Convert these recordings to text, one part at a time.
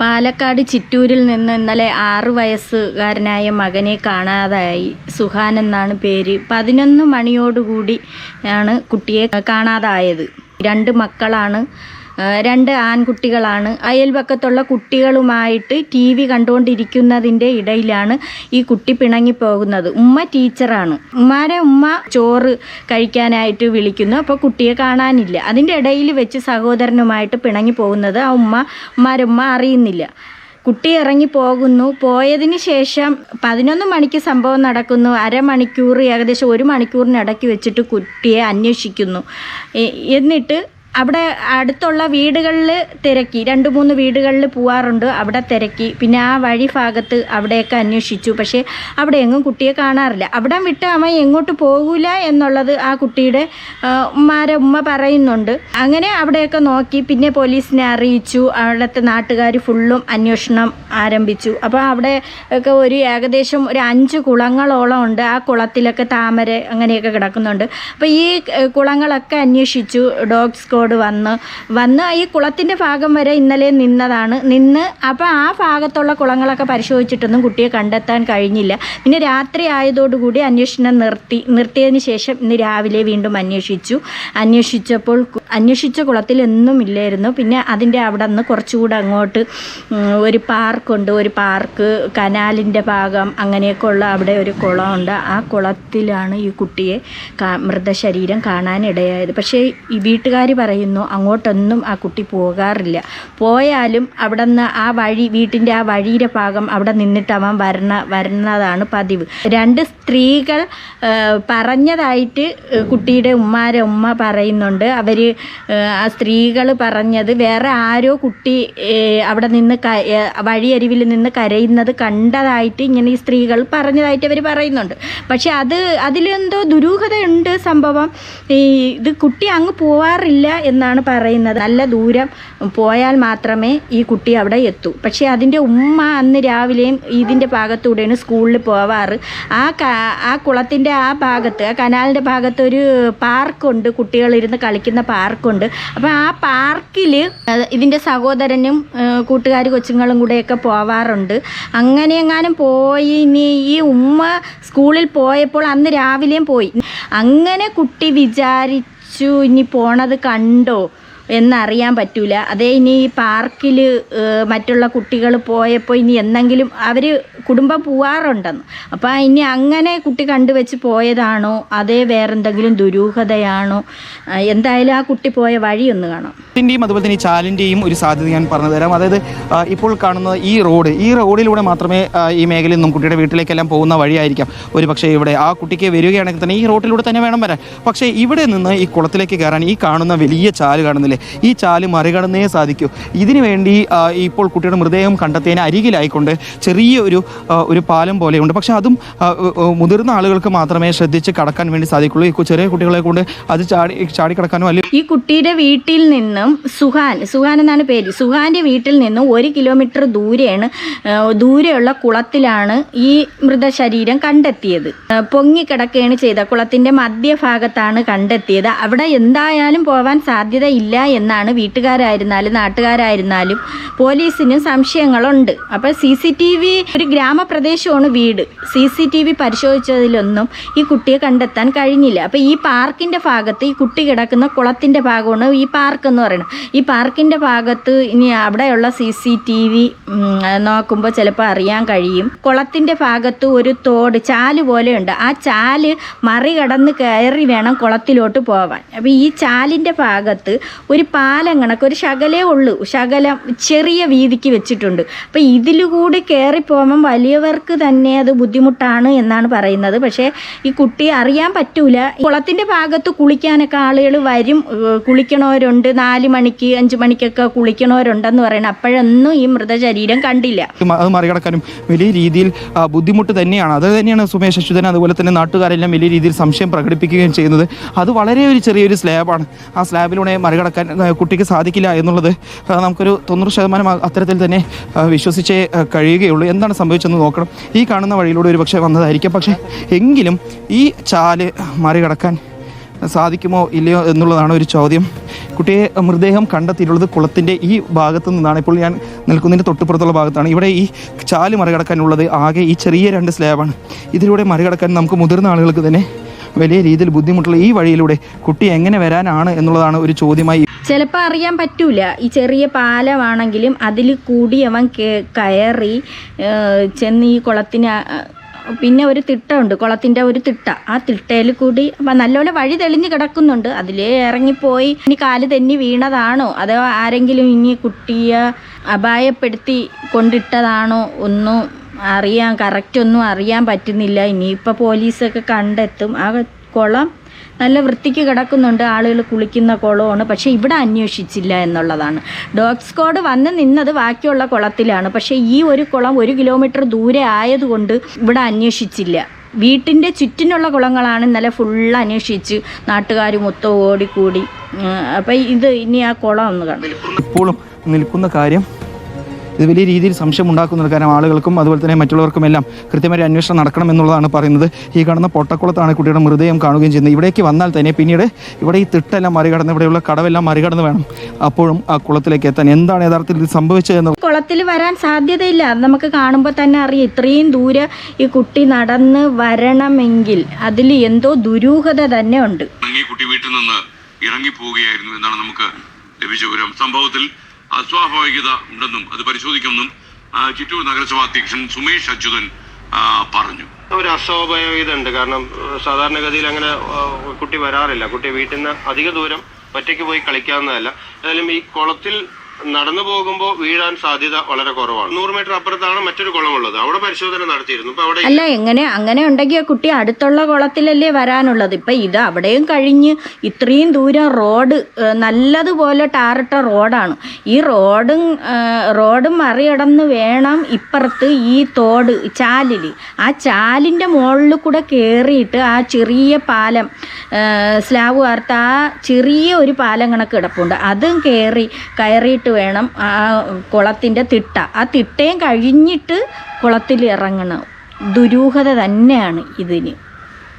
പാലക്കാട് ചിറ്റൂരിൽ നിന്ന് ഇന്നലെ ആറു വയസ്സുകാരനായ മകനെ കാണാതായി. സുഹാൻ എന്നാണ് പേര്. പതിനൊന്ന് മണിയോടുകൂടി ആണ് കുട്ടിയെ കാണാതായത്. രണ്ട് മക്കളാണ് രണ്ട് ആൺകുട്ടികളാണ്. അയൽപക്കത്തുള്ള കുട്ടികളുമായിട്ട് ടി വി കണ്ടുകൊണ്ടിരിക്കുന്നതിന്റെ ഇടയിലാണ് ഈ കുട്ടി പിണങ്ങിപ്പോകുന്നത്. ഉമ്മ ടീച്ചറാണ്. ഉമ്മാരെ ഉമ്മ ചോറ് കഴിക്കാനായിട്ട് വിളിക്കുന്നു. അപ്പോൾ കുട്ടിയെ കാണാനില്ല. അതിന്റെ ഇടയിൽ വെച്ച് സഹോദരനുമായിട്ട് പിണങ്ങി പോകുന്നത് ആ ഉമ്മ ഉമ്മാരുമ്മ അറിയുന്നില്ല. കുട്ടി ഇറങ്ങി പോകുന്നു പോയതിന് ശേഷം പതിനൊന്ന് മണിക്ക് സംഭവം നടക്കുന്നു. അരമണിക്കൂർ ഏകദേശം ഒരു മണിക്കൂറിനിടയ്ക്ക് വെച്ചിട്ട് കുട്ടിയെ അന്വേഷിക്കുന്നു. എന്നിട്ട് അവിടെ അടുത്തുള്ള വീടുകളിൽ തിരക്കി. രണ്ട് മൂന്ന് വീടുകളിൽ പോവാറുണ്ട് അവിടെ തിരക്കി. പിന്നെ ആ വഴി ഭാഗത്ത് അവിടെയൊക്കെ അന്വേഷിച്ചു. പക്ഷേ അവിടെ എങ്ങും കുട്ടിയെ കാണാറില്ല. അവിടെ വിട്ട് അമ്മ എങ്ങോട്ട് പോകൂല എന്നുള്ളത് ആ കുട്ടിയുടെ ഉമ്മാരെ ഉമ്മ പറയുന്നുണ്ട്. അങ്ങനെ അവിടെയൊക്കെ നോക്കി. പിന്നെ പോലീസിനെ അറിയിച്ചു. അവിടുത്തെ നാട്ടുകാർ ഫുള്ളും അന്വേഷണം ആരംഭിച്ചു. അപ്പോൾ അവിടെ ഒക്കെ ഒരു ഏകദേശം ഒരു അഞ്ച് കുളങ്ങളോളം ഉണ്ട്. ആ കുളത്തിലൊക്കെ താമര അങ്ങനെയൊക്കെ കിടക്കുന്നുണ്ട്. അപ്പോൾ ഈ കുളങ്ങളൊക്കെ അന്വേഷിച്ചു. ഡോഗ് സ്ക്വാഡ് വന്ന് വന്ന് ഈ കുളത്തിന്റെ ഭാഗം വരെ ഇന്നലെ നിന്നതാണ്. നിന്ന് അപ്പോൾ ആ ഭാഗത്തുള്ള കുളങ്ങളൊക്കെ പരിശോധിച്ചിട്ടൊന്നും കുട്ടിയെ കണ്ടെത്താൻ കഴിഞ്ഞില്ല. പിന്നെ രാത്രി ആയതോടുകൂടി അന്വേഷണം നിർത്തി നിർത്തിയതിന് ശേഷം ഇന്ന് രാവിലെ വീണ്ടും അന്വേഷിച്ചു. അന്വേഷിച്ചപ്പോൾ അന്വേഷിച്ച കുളത്തിൽ എന്നും ഇല്ലായിരുന്നു. പിന്നെ അതിന്റെ അവിടെ നിന്ന് കുറച്ചുകൂടെ അങ്ങോട്ട് ഒരു പാർക്കുണ്ട് ഒരു പാർക്ക് കനാലിന്റെ ഭാഗം അങ്ങനെയൊക്കെ ഉള്ള അവിടെ ഒരു കുളമുണ്ട്. ആ കുളത്തിലാണ് ഈ കുട്ടിയെ മൃതശരീരം കാണാനിടയായത്. പക്ഷേ ഈ വീട്ടുകാർ പറയുന്നു അങ്ങോട്ടൊന്നും ആ കുട്ടി പോകാറില്ല. പോയാലും അവിടെ നിന്ന് ആ വഴി വീട്ടിന്റെ ആ വഴിയുടെ ഭാഗം അവിടെ നിന്നിട്ട് അവൻ വരണ വരുന്നതാണ് പതിവ്. രണ്ട് സ്ത്രീകൾ പറഞ്ഞതായിട്ട് കുട്ടിയുടെ ഉമ്മാരെ ഉമ്മ പറയുന്നുണ്ട്. അവർ ആ സ്ത്രീകൾ പറഞ്ഞത് വേറെ ആരോ കുട്ടി അവിടെ നിന്ന് ക- വഴിയരിവിൽ നിന്ന് കരയുന്നത് കണ്ടതായിട്ട് ഇങ്ങനെ ഈ സ്ത്രീകൾ പറഞ്ഞതായിട്ട് അവർ പറയുന്നുണ്ട്. പക്ഷെ അത് അതിലെന്തോ ദുരൂഹതയുണ്ട് സംഭവം. ഈ ഇത് കുട്ടി അങ്ങ് പോവാറില്ല എന്നാണ് പറയുന്നത്. നല്ല ദൂരം പോയാൽ മാത്രമേ ഈ കുട്ടി അവിടെ എത്തൂ. പക്ഷേ അതിന്റെ ഉമ്മ അന്ന് രാവിലെയും ഇതിന്റെ ഭാഗത്തൂടെയാണ് സ്കൂളിൽ പോവാറ്. ആ ആ കുളത്തിന്റെ ആ ഭാഗത്ത് ആ കനാലിന്റെ ഭാഗത്ത് ഒരു പാർക്കുണ്ട്. കുട്ടികളിരുന്ന് കളിക്കുന്ന പാർക്കുണ്ട്. അപ്പോൾ ആ പാർക്കിൽ ഇതിന്റെ സഹോദരനും കൂട്ടുകാർ കൊച്ചുങ്ങളും കൂടെയൊക്കെ പോവാറുണ്ട്. അങ്ങനെ എങ്ങാനും പോയി ഇനി ഈ ഉമ്മ സ്കൂളിൽ പോയപ്പോൾ അന്ന് രാവിലെയും പോയി. അങ്ങനെ കുട്ടി വിചാരിച്ചു ഇനി പോണത് കണ്ടോ? എന്നറിയാൻ പറ്റൂല. അതേ ഇനി ഈ പാർക്കിൽ മറ്റുള്ള കുട്ടികൾ പോയപ്പോൾ ഇനി എന്തെങ്കിലും അവർ കുടുംബം പോവാറുണ്ടെന്ന്. അപ്പോൾ ഇനി അങ്ങനെ കുട്ടി കണ്ടുവെച്ച് പോയതാണോ? അതേ വേറെന്തെങ്കിലും ദുരൂഹതയാണോ? എന്തായാലും ആ കുട്ടി പോയ വഴി ഒന്ന് കാണാം. അതുപോലെ തന്നെ ചാലിന്റെയും ഒരു സാധ്യത ഞാൻ പറഞ്ഞു തരാം. അതായത് ഇപ്പോൾ കാണുന്ന ഈ റോഡ് ഈ റോഡിലൂടെ മാത്രമേ ഈ മേഖലയിൽ നിന്നും കുട്ടിയുടെ വീട്ടിലേക്കെല്ലാം പോകുന്ന വഴിയായിരിക്കാം. ഒരു പക്ഷേ ഇവിടെ ആ കുട്ടിക്ക് വരികയാണെങ്കിൽ തന്നെ ഈ റോഡിലൂടെ തന്നെ വേണം വരാൻ. പക്ഷേ ഇവിടെ നിന്ന് ഈ കുളത്തിലേക്ക് കയറാൻ ഈ കാണുന്ന വലിയ ചാൽ കാണുന്നില്ലേ? ഈ ചാൽ മറികടന്നേ സാധിക്കൂ. ഇതിനു വേണ്ടി ഇപ്പോൾ കുട്ടിയുടെ മൃതദേഹം കണ്ടെത്തിയതിന് അരികിലായിക്കൊണ്ട് ചെറിയ ഒരു ഒരു പാലം പോലെയുണ്ട്. പക്ഷെ അതും മുതിർന്ന ആളുകൾക്ക് മാത്രമേ ശ്രദ്ധിച്ച് കടക്കാൻ വേണ്ടി സാധിക്കുള്ളൂ. ഈ ചെറിയ കുട്ടികളെ കൊണ്ട് അത് ചാടി ചാടി കിടക്കാനോ അല്ലെങ്കിൽ ഈ കുട്ടിയുടെ വീട്ടിൽ നിന്നും സുഹാൻ സുഹാൻ എന്നാണ് പേര്. സുഹാന്റെ വീട്ടിൽ നിന്നും ഒരു കിലോമീറ്റർ ദൂരെയാണ് ദൂരെയുള്ള കുളത്തിലാണ് ഈ മൃതശരീരം കണ്ടെത്തിയത്. പൊങ്ങി പൊങ്ങിക്കിടക്കുകയാണ് ചെയ്ത. കുളത്തിന്റെ മധ്യഭാഗത്താണ് കണ്ടെത്തിയത്. അവിടെ എന്തായാലും പോവാൻ സാധ്യതയില്ല എന്നാണ് വീട്ടുകാരായിരുന്നാലും നാട്ടുകാരായിരുന്നാലും പോലീസിന് സംശയങ്ങളുണ്ട്. അപ്പോൾ സി സി ടി വി ഒരു ഗ്രാമപ്രദേശമാണ് വീട്. സി സി ടി വി പരിശോധിച്ചതിലൊന്നും ഈ കുട്ടിയെ കണ്ടെത്താൻ കഴിഞ്ഞില്ല. അപ്പോൾ ഈ പാർക്കിന്റെ ഭാഗത്ത് ഈ കുട്ടി കിടക്കുന്ന കുളത്തിന്റെ ഭാഗമാണ് ഈ പാർക്ക് എന്ന് പറയുന്നത്. ഈ പാർക്കിന്റെ ഭാഗത്ത് ഇനി അവിടെയുള്ള സി സി ടി വി നോക്കുമ്പോൾ ചിലപ്പോൾ അറിയാൻ കഴിയും. കുളത്തിന്റെ ഭാഗത്ത് ഒരു തോട് ചാൽ പോലെയുണ്ട്. ആ ചാൽ മറികടന്ന് കയറി വേണം കുളത്തിലോട്ട് പോവാൻ. അപ്പോൾ ഈ ചാലിന്റെ ഭാഗത്ത് ഒരു പാലം കണക്ക് ഒരു ശകലേ ഉള്ളൂ. ശകലം ചെറിയ വീതിക്ക് വെച്ചിട്ടുണ്ട്. അപ്പോൾ ഇതിലൂടെ കയറി പോകുമ്പം വലിയവർക്ക് തന്നെ അത് ബുദ്ധിമുട്ടാണ് എന്നാണ് പറയുന്നത്. പക്ഷേ ഈ കുട്ടി അറിയാൻ പറ്റൂല. കുളത്തിന്റെ ഭാഗത്ത് കുളിക്കാനൊക്കെ ആളുകൾ വരും. കുളിക്കണവരുണ്ട്. നാല് മണിക്ക് അഞ്ച് മണിക്കൊക്കെ കുളിക്കണവരുണ്ടെന്ന് പറയണം അപ്പോഴൊന്നും ഈ മൃതശരീരം കണ്ടില്ല. അത് മറികടക്കാനും വലിയ രീതിയിൽ ബുദ്ധിമുട്ട് തന്നെയാണ്. അത് തന്നെയാണ് സുമേഷ് അച്യുതൻ അതുപോലെ തന്നെ നാട്ടുകാരെല്ലാം വലിയ രീതിയിൽ സംശയം പ്രകടിപ്പിക്കുകയും ചെയ്യുന്നത്. അത് വളരെ ഒരു ചെറിയൊരു സ്ലാബാണ്. ആ സ്ലാബിലൂടെ മറികടക്കാൻ കുട്ടിക്ക് സാധിക്കില്ല എന്നുള്ളത് നമുക്കൊരു തൊണ്ണൂറ് ശതമാനം അത്തരത്തിൽ തന്നെ വിശ്വസിച്ചേ കഴിയുകയുള്ളൂ. എന്താണ് സംഭവിച്ചതെന്ന് നോക്കണം. ഈ കാണുന്ന വഴിയിലൂടെ ഒരു പക്ഷേ വന്നതായിരിക്കാം. പക്ഷേ എങ്കിലും ഈ ചാൽ മറികടക്കാൻ സാധിക്കുമോ ഇല്ലയോ എന്നുള്ളതാണ് ഒരു ചോദ്യം. കുട്ടിയെ മൃതദേഹം കണ്ടെത്തിയിട്ടുള്ളത് കുളത്തിന്റെ ഈ ഭാഗത്തു നിന്നാണ്. ഇപ്പോൾ ഞാൻ നിൽക്കുന്നതിന്റെ തൊട്ടുപുറത്തുള്ള ഭാഗത്താണ്. ഇവിടെ ഈ ചാൽ മറികടക്കാനുള്ളത് ആകെ ഈ ചെറിയ രണ്ട് സ്ലാബാണ്. ഇതിലൂടെ മറികടക്കാൻ നമുക്ക് മുതിർന്ന ആളുകൾക്ക് തന്നെ വലിയ രീതിയിൽ ബുദ്ധിമുട്ടുള്ള ഈ വഴിയിലൂടെ കുട്ടി എങ്ങനെ വരാനാണ് എന്നുള്ളതാണ് ഒരു ചോദ്യമായി ചിലപ്പോൾ അറിയാൻ പറ്റൂല. ഈ ചെറിയ പാലമാണെങ്കിലും അതിൽ കൂടി അവൻ കയറി ചെന്ന് ഈ കുളത്തിന് പിന്നെ ഒരു തിട്ടമുണ്ട് കുളത്തിന്റെ ഒരു തിട്ട. ആ തിട്ടയിൽ കൂടി അപ്പം നല്ലപോലെ വഴി തെളിഞ്ഞ് കിടക്കുന്നുണ്ട്. അതിലേ ഇറങ്ങിപ്പോയി. ഇനി കാൽ തെന്നി വീണതാണോ? അതോ ആരെങ്കിലും ഇനി കുട്ടിയെ അപായപ്പെടുത്തി കൊണ്ടിട്ടതാണോ? ഒന്നും അറിയാൻ കറക്റ്റ് ഒന്നും അറിയാൻ പറ്റുന്നില്ല. ഇനിയിപ്പോൾ പോലീസൊക്കെ കണ്ടെത്തും. ആ കുളം നല്ല വൃത്തിക്ക് കിടക്കുന്നുണ്ട്. ആളുകൾ കുളിക്കുന്ന കുളമാണ്. പക്ഷേ ഇവിടെ അന്വേഷിച്ചില്ല എന്നുള്ളതാണ്. ഡോഗ് സ്ക്വാഡ് വന്ന് നിന്നത് ബാക്കിയുള്ള കുളത്തിലാണ്. പക്ഷേ ഈ ഒരു കുളം ഒരു കിലോമീറ്റർ ദൂരെ ആയതുകൊണ്ട് ഇവിടെ അന്വേഷിച്ചില്ല. വീട്ടിന്റെ ചുറ്റിനുള്ള കുളങ്ങളാണ് ഇന്നലെ ഫുള്ള് അന്വേഷിച്ച് നാട്ടുകാർ മൊത്തം ഓടിക്കൂടി. അപ്പം ഇത് ഇനി ആ കുളം ഒന്ന് കണ്ടു ഇപ്പോഴും നിൽക്കുന്ന കാര്യം ഇത് വലിയ രീതിയിൽ സംശയം ഉണ്ടാക്കുന്നുണ്ട് കാരണം ആളുകൾക്കും അതുപോലെ തന്നെ മറ്റുള്ളവർക്കും എല്ലാം കൃത്യമായി അന്വേഷണം നടക്കണം എന്നുള്ളതാണ് പറയുന്നത്. ഈ കാണുന്ന പൊട്ടക്കുളത്താണ് കുട്ടിയുടെ മൃതദേഹം കാണുകയും ചെയ്യുന്നത്. ഇവിടേക്ക് വന്നാൽ തന്നെ പിന്നീട് ഇവിടെ ഈ തിട്ടെല്ലാം മറികടന്ന് ഇവിടെയുള്ള കടവെല്ലാം മറികടന്ന് വേണം അപ്പോഴും ആ കുളത്തിലേക്ക് എത്താൻ. എന്താണ് യഥാർത്ഥത്തിൽ ഇത് സംഭവിച്ചതെന്ന് കുളത്തിൽ വരാൻ സാധ്യതയില്ല. അത് നമുക്ക് കാണുമ്പോൾ തന്നെ അറിയാം. ഇത്രയും ദൂരെ ഈ കുട്ടി നടന്ന് വരണമെങ്കിൽ അതിൽ എന്തോ ദുരൂഹത തന്നെ ഉണ്ട്. കുട്ടി വീട്ടിൽ നിന്ന് ഇറങ്ങിപ്പോവുകയായിരുന്നു എന്നാണ് നമുക്ക് ലഭിച്ച വിവരം. സംഭവത്തിൽ അസ്വാഭാവികത ഉണ്ടെന്നും അത് പരിശോധിക്കുമെന്നും ചിറ്റൂർ നഗരസഭാ അധ്യക്ഷൻ സുമേഷ് അച്യുതൻ പറഞ്ഞു. ഒരു അസ്വാഭാവികത ഉണ്ട് കാരണം സാധാരണഗതിയിൽ അങ്ങനെ കുട്ടി വരാറില്ല. കുട്ടി വീട്ടിൽ നിന്ന് അധിക ദൂരം ഒറ്റയ്ക്ക് പോയി കളിക്കാവുന്നതല്ല. ഏതായാലും ഈ കുളത്തിൽ നടന്നു പോകുമ്പോൾ വീഴാൻ സാധ്യത വളരെ കുറവാണ്. നൂറ് മീറ്റർ അപ്പുറത്താണ് മറ്റൊരു കുളം ഉള്ളത് അവിടെ പരിശോധന നടത്തിയിരുന്നു. അവിടെ അല്ല എങ്ങനെ അങ്ങനെ ഉണ്ടെങ്കിൽ കുട്ടി അടുത്തുള്ള കുളത്തിലല്ലേ വരാനുള്ളത്? ഇപ്പൊ ഇത് അവിടെയും കഴിഞ്ഞ് ഇത്രയും ദൂരം റോഡ് നല്ലതുപോലെ ടാറിട്ട റോഡാണ്. ഈ റോഡും റോഡും മറികടന്ന് വേണം ഇപ്പുറത്ത് ഈ തോട് ചാലിൽ ആ ചാലിന്റെ മുകളിൽ കൂടെ കയറിയിട്ട് ആ ചെറിയ പാലം സ്ലാബ് വാർത്ത ആ ചെറിയ ഒരു പാലം കണക്ക് കിടപ്പുണ്ട്. അതും കയറി കയറിയിട്ട് വേണം ആ കുളത്തിന്റെ തിട്ട. ആ തിട്ടയും കഴിഞ്ഞിട്ട് കുളത്തിൽ ഇറങ്ങണം. ദുരൂഹത തന്നെയാണ് ഇതിന്.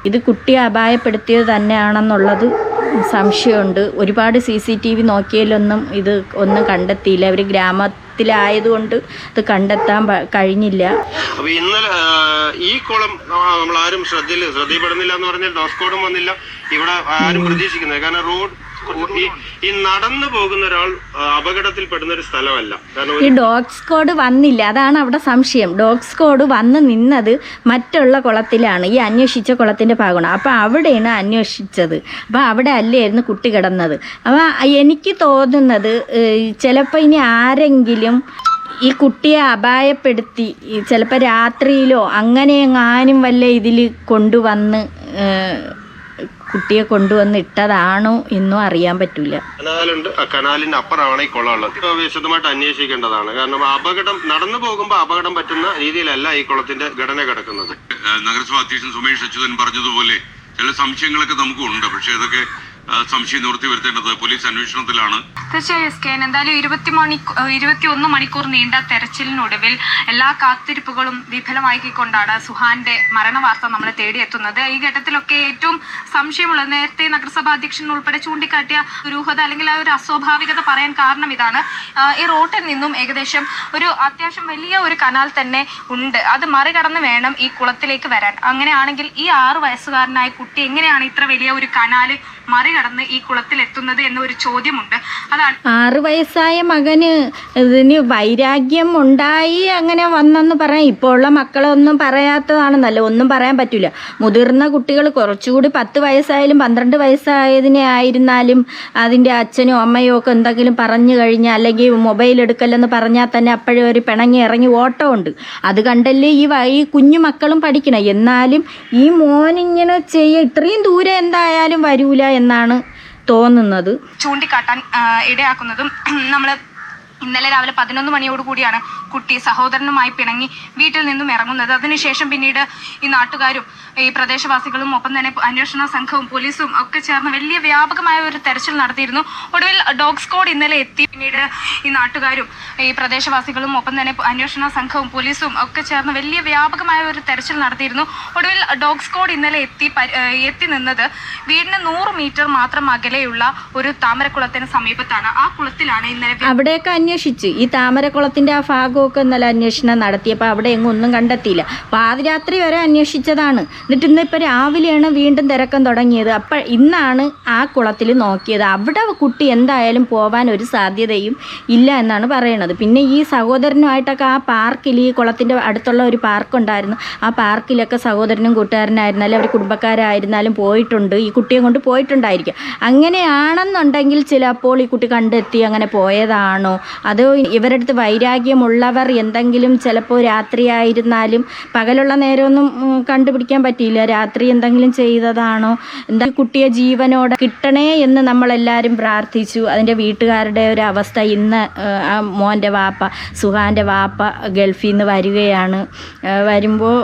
ഇത് കുട്ടിയെ അപായപ്പെടുത്തിയത് തന്നെയാണെന്നുള്ളത് സംശയമുണ്ട്. ഒരുപാട് സി സി ടി വി നോക്കിയാലൊന്നും ഇത് ഒന്നും കണ്ടെത്തിയില്ല. അവർ ഗ്രാമത്തിലായതുകൊണ്ട് ഇത് കണ്ടെത്താൻ കഴിഞ്ഞില്ല. അപ്പൊ ഇന്നലെ ഈ കുളം നമ്മൾ ആരും ശ്രദ്ധയിൽ ശ്രദ്ധയിൽപ്പെടുന്നില്ല എന്ന് പറഞ്ഞാൽ ഡോസ്കോഡും വന്നില്ല. ഇവിടെ ആരും പ്രതീക്ഷിക്കുന്നില്ല. കാരണം റോഡ് ഈ നടന്നു പോകുന്ന ഒരാൾ അപകടത്തിൽ പെടുന്ന ഒരു സ്ഥലമല്ല. ഈ ഡോഗ് സ്ക്വാഡ് വന്നില്ല. അതാണ് അവിടെ സംശയം. ഡോഗ് സ്ക്വാഡ് വന്ന് നിന്നത് മറ്റുള്ള കുളത്തിലാണ്. ഈ അന്വേഷിച്ച കുളത്തിന്റെ ഭാഗമാണ്. അപ്പോൾ അവിടെയാണ് അന്വേഷിച്ചത്. അപ്പോൾ അവിടെ അല്ലായിരുന്നു കുട്ടി കിടന്നത്. അപ്പോൾ എനിക്ക് തോന്നുന്നത് ചിലപ്പോൾ ഇനി ആരെങ്കിലും ഈ കുട്ടിയെ അപായപ്പെടുത്തി ചിലപ്പോൾ രാത്രിയിലോ അങ്ങനെ എങ്ങാനും വല്ല ഇതിൽ കൊണ്ടുവന്ന് കുട്ടിയെ കൊണ്ടുവന്ന് ഇട്ടതാണോ എന്നും അറിയാൻ പറ്റൂല. കനാലുണ്ട്. ആ കനാലിന്റെ അപ്പുറമാണ് ഈ കുളം വിശദമായിട്ട് അന്വേഷിക്കേണ്ടതാണ്. കാരണം അപകടം നടന്നു പോകുമ്പോൾ അപകടം പറ്റുന്ന രീതിയിലല്ല ഈ കുളത്തിന്റെ ഘടന കിടക്കുന്നത്. നഗരസഭാ അധ്യക്ഷൻ സുമേഷ് അച്യുതൻ പറഞ്ഞതുപോലെ ചില സംശയങ്ങളൊക്കെ നമുക്കുണ്ട്. പക്ഷേ ഇതൊക്കെ സംശയം നിവർത്തി വരുത്തേണ്ടത് പോലീസ് അന്വേഷണത്തിലാണ്. തീർച്ചയായും എസ് കെ എന്തായാലും ഇരുപത്തി മണിക്കൂർ ഇരുപത്തിയൊന്ന് മണിക്കൂർ നീണ്ട തെരച്ചിലിനൊടുവിൽ എല്ലാ കാത്തിരിപ്പുകളും വിഫലമാക്കിക്കൊണ്ടാണ് സുഹാന്റെ മരണവാർത്ത നമ്മൾ തേടിയെത്തുന്നത്. ഈ ഘട്ടത്തിലൊക്കെ ഏറ്റവും സംശയമുള്ളത് നേരത്തെ നഗരസഭാ അധ്യക്ഷൻ ഉൾപ്പെടെ ചൂണ്ടിക്കാട്ടിയ ദുരൂഹത അല്ലെങ്കിൽ ആ ഒരു അസ്വാഭാവികത പറയാൻ കാരണം ഇതാണ്. ഈ റോട്ടിൽ നിന്നും ഏകദേശം ഒരു അത്യാവശ്യം വലിയ ഒരു കനാൽ തന്നെ ഉണ്ട്. അത് മറികടന്ന് വേണം ഈ കുളത്തിലേക്ക് വരാൻ. അങ്ങനെയാണെങ്കിൽ ഈ ആറു വയസ്സുകാരനായ കുട്ടി എങ്ങനെയാണ് ഇത്ര വലിയ ഒരു കനാല് മറികടന്ന് ഈ കുളത്തിൽ എത്തുന്നത് എന്നൊരു ചോദ്യമുണ്ട്. അതാണ് ആറ് വയസ്സായ മകന് ഇതിന് വൈരാഗ്യം ഉണ്ടായി അങ്ങനെ വന്നെന്ന് പറയാം. ഇപ്പോൾ ഉള്ള മക്കളൊന്നും പറയാത്തതാണെന്നല്ല ഒന്നും പറയാൻ പറ്റില്ല മുതിർന്ന കുട്ടികൾ കുറച്ചുകൂടി പത്ത് വയസ്സായാലും പന്ത്രണ്ട് വയസ്സായതിനെ ആയിരുന്നാലും അതിന്റെ അച്ഛനും അമ്മയും ഒക്കെ എന്തെങ്കിലും പറഞ്ഞു കഴിഞ്ഞാൽ അല്ലെങ്കിൽ മൊബൈൽ എടുക്കല്ലെന്ന് പറഞ്ഞാൽ തന്നെ അപ്പോഴും ഒരു പിണങ്ങി ഇറങ്ങി ഓട്ടമുണ്ട്. അത് കണ്ടല്ലേ ഈ ഈ കുഞ്ഞു മക്കളും പഠിക്കണം. എന്നാലും ഈ മോനിങ്ങനെ ചെയ്യുക ഇത്രയും ദൂരെ എന്തായാലും വരൂല എന്നാണ് തോന്നുന്നത്. ചൂണ്ടിക്കാട്ടാൻ ഇടയാക്കുന്നതും നമ്മൾ ഇന്നലെ രാവിലെ പതിനൊന്ന് മണിയോട് കൂടിയാണ് കുട്ടി സഹോദരനുമായി പിണങ്ങി വീട്ടിൽ നിന്നും ഇറങ്ങുന്നത്. അതിനുശേഷം പിന്നീട് ഈ നാട്ടുകാരും ഈ പ്രദേശവാസികളും ഒപ്പം തന്നെ അന്വേഷണ സംഘവും പോലീസും ഒക്കെ ചേർന്ന് വലിയ വ്യാപകമായ ഒരു തെരച്ചിൽ നടത്തിയിരുന്നു. ഒടുവിൽ ഡോഗ് സ്ക്വാഡ് ഇന്നലെ എത്തി. പിന്നീട് ഈ നാട്ടുകാരും ഈ പ്രദേശവാസികളും ഒപ്പം തന്നെ അന്വേഷണ സംഘവും പോലീസും ഒക്കെ ചേർന്ന് വലിയ വ്യാപകമായ ഒരു തെരച്ചിൽ നടത്തിയിരുന്നു. ഒടുവിൽ ഡോഗ് സ്ക്വാഡ് ഇന്നലെ എത്തി എത്തി നിന്നത് വീടിന് നൂറ് മീറ്റർ മാത്രം അകലെയുള്ള ഒരു താമരക്കുളത്തിന് സമീപത്താണ്. ആ കുളത്തിലാണ് ഇന്നലെ അവിടെയൊക്കെ അന്വേഷിച്ച്. ഈ താമരക്കുളത്തിന്റെ ആ ഭാഗമൊക്കെ ഇന്നലെ അന്വേഷണം നടത്തിയപ്പോൾ അവിടെ എങ്ങും ഒന്നും കണ്ടെത്തിയില്ല. പാതിരാത്രി വരെ അന്വേഷിച്ചതാണ്. എന്നിട്ട് ഇന്ന് ഇന്നിപ്പോൾ രാവിലെയാണ് വീണ്ടും തിരക്കം തുടങ്ങിയത്. അപ്പോൾ ഇന്നാണ് ആ കുളത്തിൽ നോക്കിയത്. അവിടെ കുട്ടി എന്തായാലും പോവാൻ ഒരു സാധ്യതയും ഇല്ല എന്നാണ് പറയണത്. പിന്നെ ഈ സഹോദരനുമായിട്ടൊക്കെ ആ പാർക്കിൽ ഈ കുളത്തിന്റെ അടുത്തുള്ള ഒരു പാർക്കുണ്ടായിരുന്നു ആ പാർക്കിലൊക്കെ സഹോദരനും കൂട്ടുകാരനായിരുന്നാലും അവർ കുടുംബക്കാരായിരുന്നാലും പോയിട്ടുണ്ട്. ഈ കുട്ടിയെ കൊണ്ട് പോയിട്ടുണ്ടായിരിക്കും. അങ്ങനെയാണെന്നുണ്ടെങ്കിൽ ചിലപ്പോൾ ഈ കുട്ടി കണ്ടെത്തി അങ്ങനെ പോയതാണോ? അതോ ഇവരടുത്ത് അടുത്ത് വൈരാഗ്യമുള്ളവർ എന്തെങ്കിലും ചിലപ്പോൾ രാത്രിയായിരുന്നാലും പകലുള്ള നേരമൊന്നും കണ്ടുപിടിക്കാൻ പറ്റിയില്ല. രാത്രി എന്തെങ്കിലും ചെയ്തതാണോ? എന്താ കുട്ടിയെ ജീവനോടെ കിട്ടണേ എന്ന് നമ്മളെല്ലാവരും പ്രാർത്ഥിച്ചു. അതിന്റെ വീട്ടുകാരുടെ ഒരു അവസ്ഥ ഇന്ന് ആ മോന്റെ വാപ്പ സുഹാന്റെ വാപ്പ ഗൾഫിൽ നിന്ന് വരികയാണ്. വരുമ്പോൾ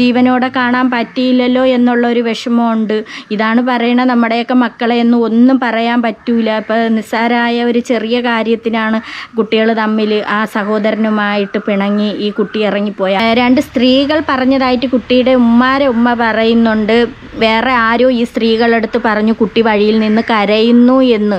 ജീവനോടെ കാണാൻ പറ്റിയില്ലല്ലോ എന്നുള്ളൊരു വിഷമമുണ്ട്. ഇതാണ് പറയണത് നമ്മുടെയൊക്കെ മക്കളെ എന്ന് ഒന്നും പറയാൻ പറ്റൂല. ഇപ്പം നിസ്സാരമായ ഒരു ചെറിയ കാര്യത്തിനാണ് കുട്ടികൾ തമ്മിൽ ആ സഹോദരനുമായിട്ട് പിണങ്ങി ഈ കുട്ടി ഇറങ്ങിപ്പോയ. രണ്ട് സ്ത്രീകൾ പറഞ്ഞതായിട്ട് കുട്ടിയുടെ ഉമ്മാരെ ഉമ്മ പറയുന്നുണ്ട്. വേറെ ആരോ ഈ സ്ത്രീകളെടുത്ത് പറഞ്ഞു കുട്ടി വഴിയിൽ നിന്ന് കരയുന്നു എന്ന്.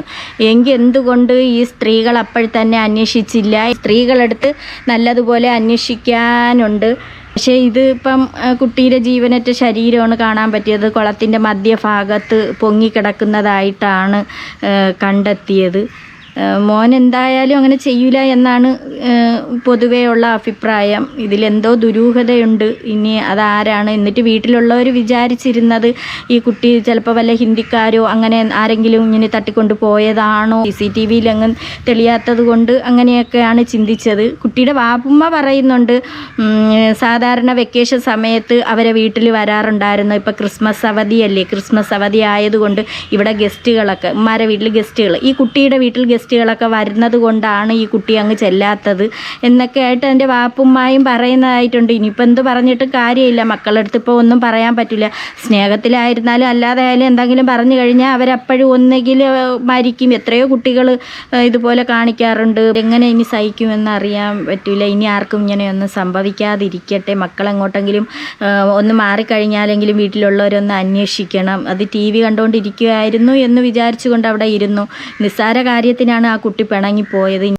എങ്കിൽ എന്തുകൊണ്ട് ഈ സ്ത്രീകൾ അപ്പോഴത്തന്നെ അന്വേഷിച്ചില്ല? സ്ത്രീകളെടുത്ത് നല്ലതുപോലെ അന്വേഷിക്കാനുണ്ട്. പക്ഷേ ഇത് ഇപ്പം കുട്ടിയുടെ ജീവനറ്റ ശരീരമാണ് കാണാൻ പറ്റിയത്. കുളത്തിന്റെ മധ്യഭാഗത്ത് പൊങ്ങിക്കിടക്കുന്നതായിട്ടാണ് കണ്ടെത്തിയത്. മോൻ എന്തായാലും അങ്ങനെ ചെയ്യൂല എന്നാണ് ആ, പൊതുവേ ഉള്ള അഭിപ്രായം. ഇതിലെന്തോ ദുരൂഹതയുണ്ട്. ഇനി അതാരാണ്? എന്നിട്ട് വീട്ടിലുള്ളവർ വിചാരിച്ചിരുന്നത് ഈ കുട്ടി ചിലപ്പോൾ വല്ല ഹിന്ദിക്കാരോ അങ്ങനെ ആരെങ്കിലും ഇങ്ങനെ തട്ടിക്കൊണ്ട് പോയതാണോ? സി സി ടി വിയിലെങ്ങും തെളിയാത്തത് കൊണ്ട് അങ്ങനെയൊക്കെയാണ് ചിന്തിച്ചത്. കുട്ടിയുടെ വാപ്പുമ്മ പറയുന്നുണ്ട് സാധാരണ വെക്കേഷൻ സമയത്ത് അവരെ വീട്ടിൽ വരാറുണ്ടായിരുന്നു. ഇപ്പോൾ ക്രിസ്മസ് അവധിയല്ലേ? ക്രിസ്മസ് അവധി ആയതുകൊണ്ട് ഇവിടെ ഗസ്റ്റുകളൊക്കെ ഉമ്മാരെ വീട്ടിൽ ഗസ്റ്റുകൾ ഈ കുട്ടിയുടെ വീട്ടിൽ ഗസ്റ്റുകളൊക്കെ വരുന്നത് കൊണ്ടാണ് ഈ കുട്ടി അങ്ങ് ചെല്ലാത്തത്. എന്നൊക്കെ ആയിട്ട് എന്റെ വാപ്പുമ്മായും പറയുന്നതായിട്ടുണ്ട്. ഇനിയിപ്പോൾ എന്ത് പറഞ്ഞിട്ട് കാര്യമില്ല. മക്കളുടെ അടുത്ത് ഇപ്പോൾ ഒന്നും പറയാൻ പറ്റില്ല. സ്നേഹത്തിലായിരുന്നാലും അല്ലാതെ ആയാലും എന്തെങ്കിലും പറഞ്ഞു കഴിഞ്ഞാൽ അവരപ്പോഴും ഒന്നുകിൽ മരിക്കും. എത്രയോ കുട്ടികൾ ഇതുപോലെ കാണിക്കാറുണ്ട്. എങ്ങനെ ഇനി സഹിക്കുമെന്ന് അറിയാൻ പറ്റില്ല. ഇനി ആർക്കും ഇങ്ങനെയൊന്നും സംഭവിക്കാതിരിക്കട്ടെ. മക്കളെങ്ങോട്ടെങ്കിലും ഒന്ന് മാറിക്കഴിഞ്ഞാലെങ്കിലും വീട്ടിലുള്ളവരൊന്ന് അന്വേഷിക്കണം. അത് ടി വി കണ്ടുകൊണ്ടിരിക്കുകയായിരുന്നു എന്ന് വിചാരിച്ചുകൊണ്ട് അവിടെ ഇരുന്നു. നിസ്സാര കാര്യത്തിനാണ് ആ കുട്ടി പിണങ്ങി പിണങ്ങിപ്പോയത്